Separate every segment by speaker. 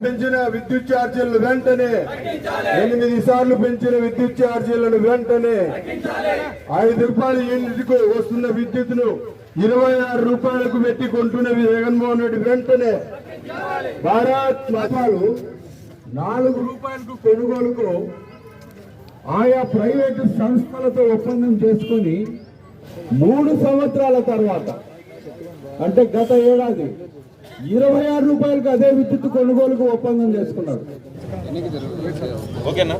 Speaker 1: పెంచిన విద్యుత్ ఛార్జీలను వెంటనే ఎనిమిది సార్లు పెంచిన విద్యుత్ ఛార్జీలను వెంటనే ఐదు రూపాయల యూనిట్కు వస్తున్న విద్యుత్ను ఇరవై ఆరు రూపాయలకు పెట్టి కొంటున్న జగన్మోహన్ రెడ్డి వెంటనే. భారత్ మతాలు నాలుగు రూపాయలకు కొనుగోలుకు ఆయా ప్రైవేటు సంస్థలతో ఒప్పందం చేసుకొని మూడు సంవత్సరాల తర్వాత అంటే గత ఏడాది ఇరవై ఆరు రూపాయలకు అదే విద్యుత్ కొనుగోలుకు ఒప్పందం చేసుకున్నారు.
Speaker 2: ఓకేనా?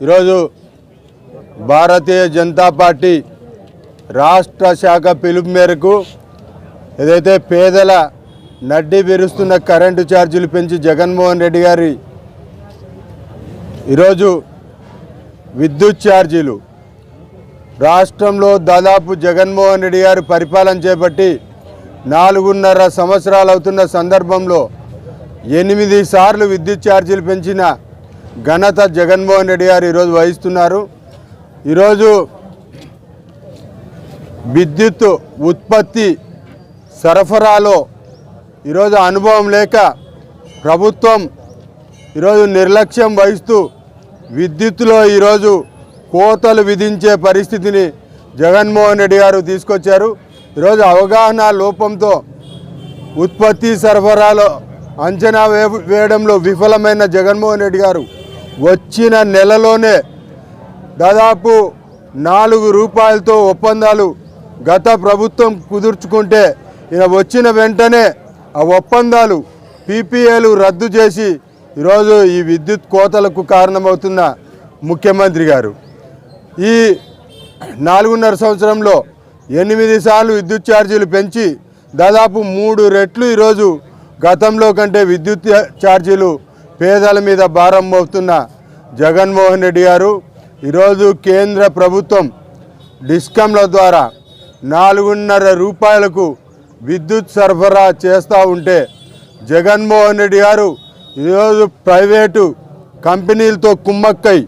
Speaker 3: ఈరోజు భారతీయ జనతా పార్టీ రాష్ట్ర శాఖ పిలుపు మేరకు ఏదైతే పేదల నడ్డి విరుస్తున్న కరెంటు ఛార్జీలు పెంచి జగన్మోహన్ రెడ్డి గారి ఈరోజు విద్యుత్ ఛార్జీలు రాష్ట్రంలో దాదాపు జగన్మోహన్ రెడ్డి గారు పరిపాలన చేపట్టి నాలుగున్నర సంవత్సరాలు అవుతున్న సందర్భంలో ఎనిమిది సార్లు విద్యుత్ ఛార్జీలు పెంచిన ఘనత జగన్మోహన్ రెడ్డి గారు ఈరోజు వహిస్తున్నారు. ఈరోజు విద్యుత్ ఉత్పత్తి సరఫరాలో ఈరోజు అనుభవం లేక ప్రభుత్వం ఈరోజు నిర్లక్ష్యం వహిస్తూ విద్యుత్తులో ఈరోజు కోతలు విధించే పరిస్థితిని జగన్మోహన్ రెడ్డి గారు తీసుకొచ్చారు. ఈరోజు అవగాహన లోపంతో ఉత్పత్తి సరఫరాలో అంచనా వే వేయడంలో విఫలమైన జగన్మోహన్ రెడ్డి గారు వచ్చిన నెలలోనే దాదాపు నాలుగు రూపాయలతో ఒప్పందాలు గత ప్రభుత్వం కుదుర్చుకుంటే ఈయన వచ్చిన వెంటనే ఆ ఒప్పందాలు పీపీఏలు రద్దు చేసి ఈరోజు ఈ విద్యుత్ కోతలకు కారణమవుతున్న ముఖ్యమంత్రి గారు. ఈ నాలుగున్నర సంవత్సరంలో ఎనిమిది సార్లు విద్యుత్ ఛార్జీలు పెంచి దాదాపు మూడు రెట్లు ఈరోజు గతంలో కంటే విద్యుత్ ఛార్జీలు పేదల మీద భారం మోపుతున్న జగన్మోహన్ రెడ్డి గారు ఈరోజు కేంద్ర ప్రభుత్వం డిస్కంల ద్వారా నాలుగున్నర రూపాయలకు విద్యుత్ సరఫరా చేస్తూ ఉంటే జగన్మోహన్ రెడ్డి గారు ఈరోజు ప్రైవేటు కంపెనీలతో కుమ్మక్కై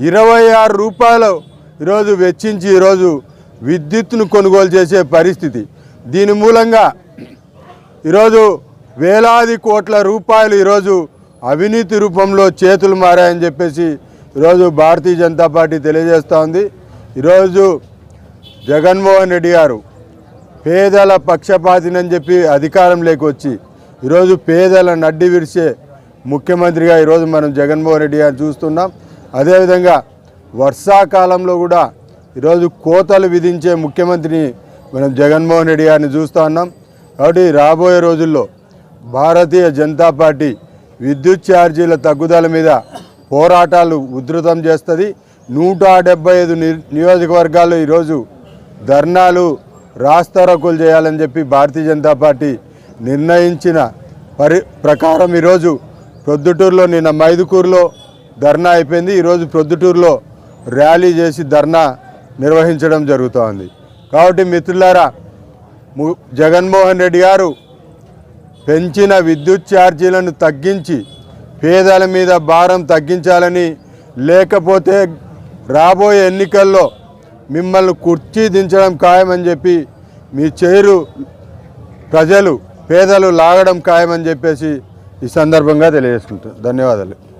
Speaker 3: ఇరవై ఆరు రూపాయలు ఈరోజు వెచ్చించి ఈరోజు విద్యుత్తును కొనుగోలు చేసే పరిస్థితి. దీని మూలంగా ఈరోజు వేలాది కోట్ల రూపాయలు ఈరోజు అవినీతి రూపంలో చేతులు మారాయని చెప్పేసి ఈరోజు భారతీయ జనతా పార్టీ తెలియజేస్తూ ఉంది. ఈరోజు జగన్మోహన్ రెడ్డి గారు పేదల పక్షపాతినని చెప్పి అధికారం లేకొచ్చి ఈరోజు పేదల నడ్డి విరిసే ముఖ్యమంత్రిగా ఈరోజు మనం జగన్మోహన్ రెడ్డి గారు చూస్తున్నాం. అదేవిధంగా వర్షాకాలంలో కూడా ఈరోజు కోతలు విధించే ముఖ్యమంత్రిని మనం జగన్మోహన్ రెడ్డి గారిని చూస్తూ ఉన్నాం. కాబట్టి రాబోయే రోజుల్లో భారతీయ జనతా పార్టీ విద్యుత్ ఛార్జీల తగ్గుదల మీద పోరాటాలు ఉధృతం చేస్తుంది. నూట డెబ్బై ఐదు నియోజకవర్గాల్లో ఈరోజు ధర్నాలు రాస్తారోకులు చేయాలని చెప్పి భారతీయ జనతా పార్టీ నిర్ణయించిన పరి ప్రకారం ఈరోజు ప్రొద్దుటూరులో నిన్న మైదుకూరులో ధర్నా అయిపోయింది. ఈరోజు ప్రొద్దుటూరులో ర్యాలీ చేసి ధర్నా నిర్వహించడం జరుగుతోంది. కాబట్టి మిత్రులారా ము- జగన్మోహన్ రెడ్డి గారు పెంచిన విద్యుత్ ఛార్జీలను తగ్గించి పేదల మీద భారం తగ్గించాలని లేకపోతే రాబోయే ఎన్నికల్లో మిమ్మల్ని కుర్చీ దించడం ఖాయమని చెప్పి మీ చేరు ప్రజలు పేదలు లాగడం ఖాయమని చెప్పేసి ఈ సందర్భంగా తెలియజేసుకుంటారు ధన్యవాదాలు.